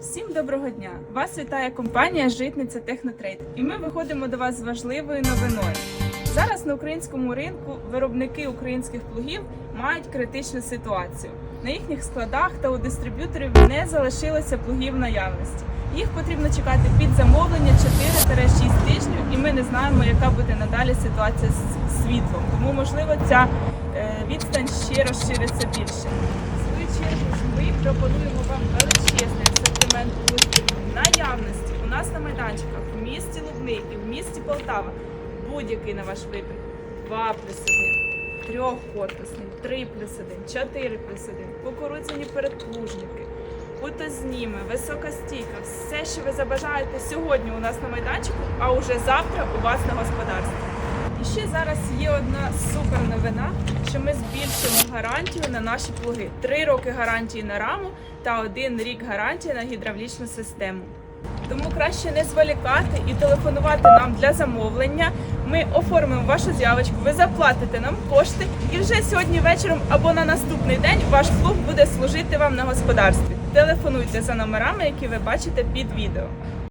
Всім доброго дня! Вас вітає компанія Житниця Технотрейд. І ми виходимо до вас з важливою новиною. Зараз на українському ринку виробники українських плугів мають критичну ситуацію. На їхніх складах та у дистриб'юторів не залишилося плугів наявності. Їх потрібно чекати під замовлення 4-6 тижнів, і ми не знаємо, яка буде надалі ситуація з світлом. Тому, можливо, ця е, відстань ще розшириться більше. В свою чергу ми пропонуємо вам величезний асортимент плугів наявності у нас на майданчиках в місті Лубни і в місті Полтава. Будь-який на ваш вибір. 2 плюс 1, трьохкорпусний, 3 плюс 1, 4 плюс 1, кукурудзяні передплужники, кутозніми, висока стійка, все, що ви забажаєте сьогодні у нас на майданчику, а уже завтра у вас на господарстві. І ще зараз є одна супер новина, що ми збільшимо гарантію на наші плуги. Три роки гарантії на раму та один рік гарантії на гідравлічну систему. Тому краще не зволікати і телефонувати нам для замовлення. Ми оформимо вашу з'явочку, ви заплатите нам кошти, і вже сьогодні вечором або на наступний день ваш клуб буде служити вам на господарстві. Телефонуйте за номерами, які ви бачите під відео.